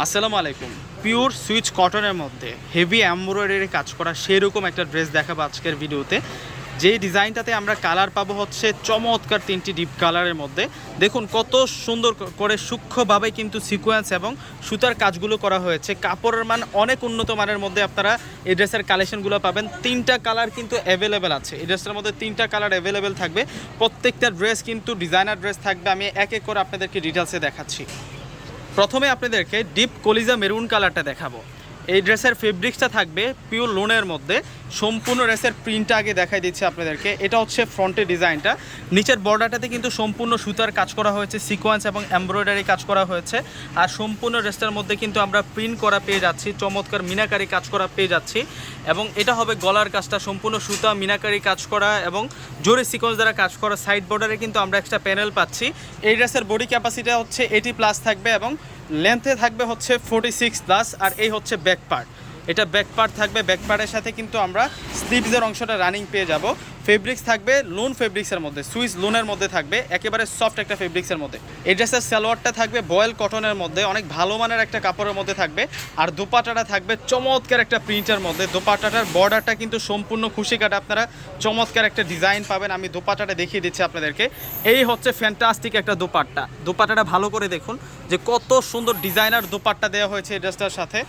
আসসালামু আলাইকুম। Pure switch কটনের মধ্যে হেভি এমব্রয়ডারি কাজ করা সেরকম একটা ড্রেস দেখাবো আজকের ভিডিওতে। যেই ডিজাইনটাতে আমরা কালার পাবো হচ্ছে চমৎকার তিনটি ডিপ কালারের মধ্যে। দেখুন কত সুন্দর করে সূক্ষ্মভাবে কিন্তু সিকোয়েন্স এবং সুতার কাজগুলো করা হয়েছে। কাপড়ের মান অনেক উন্নত মানের মধ্যে আপনারা এই ড্রেসের কালেকশনগুলো পাবেন। তিনটা কালার কিন্তু অ্যাভেলেবেল আছে। এই ড্রেসটার মধ্যে তিনটা কালার অ্যাভেলেবেল থাকবে। প্রত্যেকটা ড্রেস কিন্তু ডিজাইনার ড্রেস থাকবে। আমি এক এক করে আপনাদেরকে ডিটেলসে দেখাচ্ছি। প্রথমে আপনাদেরকে ডিপ কলিজা মেরুন কালারটা দেখাবো। এই ড্রেসের ফেব্রিক্সটা থাকবে পিওর লোনের মধ্যে। সম্পূর্ণ ড্রেসের প্রিন্টটা আগে দেখাই দিচ্ছি আপনাদেরকে। এটা হচ্ছে ফ্রন্টের ডিজাইনটা। নিচের বর্ডারটাতে কিন্তু সম্পূর্ণ সুতার কাজ করা হয়েছে সিকোয়েন্স এবং এমব্রয়ডারি কাজ করা হয়েছে। আর সম্পূর্ণ ড্রেসটার মধ্যে কিন্তু আমরা প্রিন্ট করা পেয়ে যাচ্ছি, চমৎকার মিনাকারি কাজ করা পেয়ে যাচ্ছি। এবং এটা হবে গলার কাজটা, সম্পূর্ণ সুতা, মিনাকারি কাজ করা এবং জোরে সিকোয়েন্স দ্বারা কাজ করা। সাইড বর্ডারে কিন্তু আমরা একটা প্যানেল পাচ্ছি। এই ড্রেসের বডি ক্যাপাসিটি হচ্ছে এইটি প্লাস থাকবে এবং লেন্থে থাকবে হচ্ছে ফোর্টি সিক্স প্লাস আর এই হচ্ছে ব্যাক পার্ট এটা ব্যাক পার্ট থাকবে। ব্যাক পার্টের সাথে কিন্তু আমরা স্লিপসের অংশটা রানিং পেয়ে যাব। ফেব্রিক্স থাকবে লোন ফেব্রিক্সের মধ্যে সুইস লোনের মধ্যে থাকবে, একেবারে সফট একটা ফেব্রিক্সের মধ্যে। এই ড্রেসের সালোয়ারটা থাকবে বয়েল কটনের মধ্যে, অনেক ভালো মানের একটা কাপড়ের মধ্যে থাকবে। আর দোপাটাটা থাকবে চমৎকার একটা প্রিন্টের মধ্যে। দোপাটাটার বর্ডারটা কিন্তু সম্পূর্ণ খুশি কাটা। আপনারা চমৎকার একটা ডিজাইন পাবেন। আমি দোপাটাটা দেখিয়ে দিচ্ছি আপনাদেরকে। এই হচ্ছে ফ্যান্টাস্টিক একটা দোপাট্টা। দোপাট্টাটা ভালো করে দেখুন যে কত সুন্দর ডিজাইনার দোপাট্টা দেওয়া হয়েছে এই ড্রেসটার সাথে।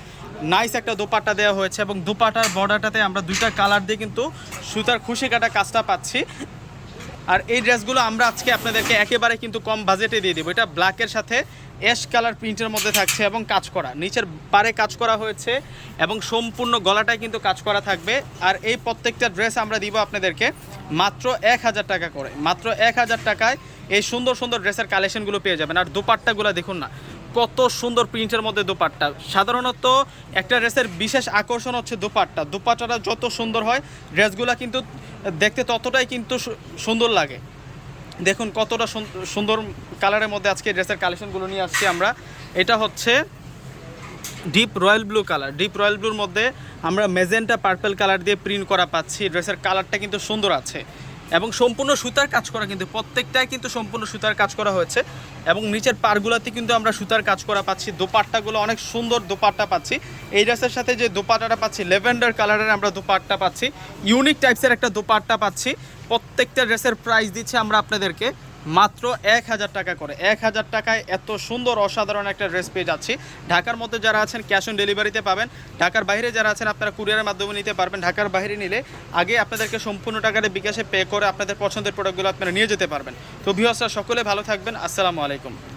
নাইস একটা দোপাট্টা দেওয়া হয়েছে এবং দোপাটার বর্ডারটাতে আমরা দুইটা কালার দিয়ে কিন্তু সুতার খুশি কাটা কাজটা পাচ্ছি। আর এই ড্রেসগুলো আমরা আজকে আপনাদেরকে একেবারে কিন্তু কম বাজেটে দিয়ে দেবো। এটা ব্ল্যাকের সাথে অ্যাশ কালার প্রিন্টের মধ্যে থাকছে এবং কাজ করা। নিচের পারে কাজ করা হয়েছে এবং সম্পূর্ণ গলাটায় কিন্তু কাজ করা থাকবে। আর এই প্রত্যেকটা ড্রেস আমরা দিব আপনাদেরকে মাত্র এক হাজার টাকা করে। মাত্র এক হাজার টাকায় এই সুন্দর সুন্দর ড্রেসের কালেকশনগুলো পেয়ে যাবেন। আর দোপাট্টাগুলো দেখুন না কত সুন্দর প্রিন্টের মধ্যে দোপাট্টা। সাধারণত একটা ড্রেসের বিশেষ আকর্ষণ হচ্ছে দোপাট্টা। দোপাট্টাটা যত সুন্দর হয়, ড্রেসগুলো কিন্তু দেখতে ততটাই কিন্তু সুন্দর লাগে। দেখুন কতটা সুন- সুন্দর কালারের মধ্যে আজকে ড্রেসের কালেকশনগুলো নিয়ে আসছি আমরা। এটা হচ্ছে deep royal blue colour. Deep royal ব্লুর মধ্যে আমরা মেজেন্টা পার্পল কালার দিয়ে প্রিন্ট করা পাচ্ছি। ড্রেসের কালারটা কিন্তু সুন্দর আছে। এবং সম্পূর্ণ সুতার কাজ করা কিন্তু, প্রত্যেকটাই কিন্তু সম্পূর্ণ সুতার কাজ করা হয়েছে। এবং নিচের পারগুলাতে কিন্তু আমরা সুতার কাজ করা পাচ্ছি। দোপাট্টাগুলো অনেক সুন্দর দোপাট্টা পাচ্ছি। এই ড্রেসের সাথে যে দোপাট্টাটা পাচ্ছি লেভেন্ডার কালারের আমরা দোপাট্টা পাচ্ছি। ইউনিক টাইপসের একটা দোপাট্টা পাচ্ছি। প্রত্যেকটা ড্রেসের প্রাইস দিচ্ছে আমরা আপনাদেরকে। মাত্র এক হাজার টাকা করে। এক হাজার টাকায় এত সুন্দর, অসাধারণ একটা ড্রেস পেয়ে যাচ্ছি। ঢাকার মধ্যে যারা আছেন ক্যাশ অন ডেলিভারিতে পাবেন। ঢাকার বাইরে যারা আছেন, আপনারা কুরিয়ারের মাধ্যমে নিতে পারবেন। ঢাকার বাইরে নিলে আগে আপনাদেরকে সম্পূর্ণ টাকাটা বিকাশে পে করে আপনাদের পছন্দের প্রোডাক্টগুলো আপনারা নিয়ে যেতে পারবেন। তো ভিউয়ার্সরা সকলে ভালো থাকবেন। আসসালামু আলাইকুম।